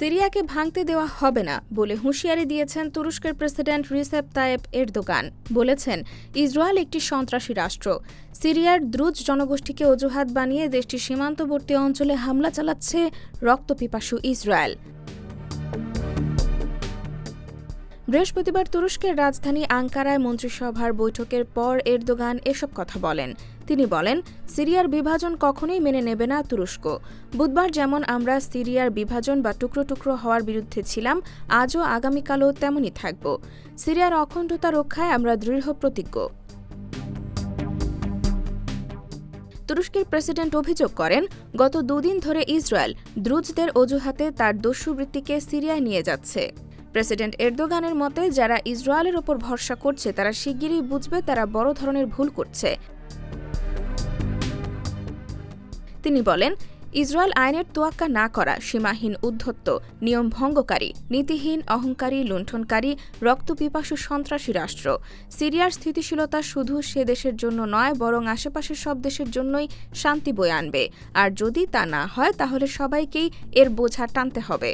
সিরিয়াকে ভাঙতে দেওয়া হবে না বলে হুঁশিয়ারি দিয়েছেন তুরস্কের প্রেসিডেন্ট রিসেপ তায়েব এরদোগান। বলেছেন, ইসরায়েল একটি সন্ত্রাসী রাষ্ট্র। সিরিয়ার দ্রুজ জনগোষ্ঠীকে অজুহাত বানিয়ে দেশটির সীমান্তবর্তী অঞ্চলে হামলা চালাচ্ছে রক্তপিপাসু ইসরায়েল। বৃহস্পতিবার তুরস্কের রাজধানী আঙ্কারায় মন্ত্রিসভার বৈঠকের পর এরদোগান এসব কথা বলেন। তিনি বলেন, সিরিয়ার বিভাজন কখনোই মেনে নেবে না তুরস্ক। বুধবার যেমন আমরা সিরিয়ার বিভাজন বা টুকরো টুকরো হওয়ার বিরুদ্ধে ছিলাম, আজও আগামীকালও তেমনই থাকব। সিরিয়ার অখণ্ডতা রক্ষায় আমরা দৃঢ় প্রতিজ্ঞ। তুরস্কের প্রেসিডেন্ট অভিযোগ করেন, গত দুদিন ধরে ইসরায়েল দ্রুজদের অজুহাতে তার দস্যুবৃত্তিকে সিরিয়ায় নিয়ে যাচ্ছে। প্রেসিডেন্ট এরদোগানের মতে, যারা ইসরায়েলের ওপর ভরসা করছে, তারা শিগগিরই বুঝবে তারা বড় ধরনের ভুল করছে। তিনি বলেন, ইসরায়েল আইনের তোয়াক্কা না করা, সীমাহীন উদ্ধত্ত, নিয়ম ভঙ্গকারী, নীতিহীন, অহংকারী, লুণ্ঠনকারী, রক্তপিপাসু সন্ত্রাসী রাষ্ট্র। সিরিয়ার স্থিতিশীলতা শুধু সে দেশের জন্য নয়, বরং আশেপাশের সব দেশের জন্যই শান্তি বয়ে আনবে। আর যদি তা না হয়, তাহলে সবাইকেই এর বোঝা টানতে হবে।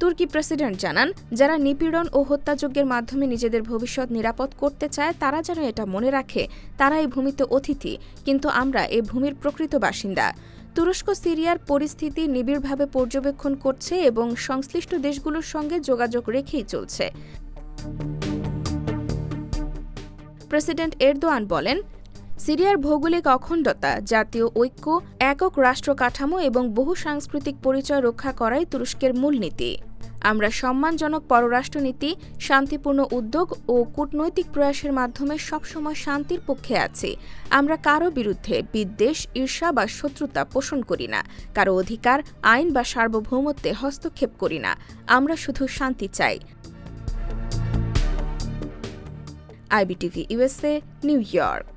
তুর্কি প্রেসিডেন্ট জানান, যারা নিপীড়ন ও হত্যাযজ্ঞের মাধ্যমে নিজেদের ভবিষ্যৎ নিরাপদ করতে চায়, তারা যেন এটা মনে রাখে, তারা এই ভূমিতে অতিথি, কিন্তু আমরা এই ভূমির প্রকৃত বাসিন্দা। তুরস্ক, সিরিয়ার পরিস্থিতি নিবিড়ভাবে পর্যবেক্ষণ করছে এবং সংশ্লিষ্ট দেশগুলোর সঙ্গে যোগাযোগ রেখেই চলছে। প্রেসিডেন্ট এরদোয়ান বলেন সিরিয়ার ভৌগোলিক অখণ্ডতা, জাতীয় ঐক্য, একক রাষ্ট্র কাঠামো এবং বহু সাংস্কৃতিক পরিচয় রক্ষা করাই তুরস্কের মূলনীতি আমরা সম্মানজনক পররাষ্ট্রনীতি, শান্তিপূর্ণ উদ্যোগ ও কূটনৈতিক প্রয়াসের মাধ্যমে সবসময় শান্তির পক্ষে আছি। আমরা কারও বিরুদ্ধে বিদ্বেষ, ঈর্ষা বা শত্রুতা পোষণ করি না। কারও অধিকার, আইন বা সার্বভৌমত্বে হস্তক্ষেপ করি না। আমরা শুধু শান্তি চাই। IBTV USA New York.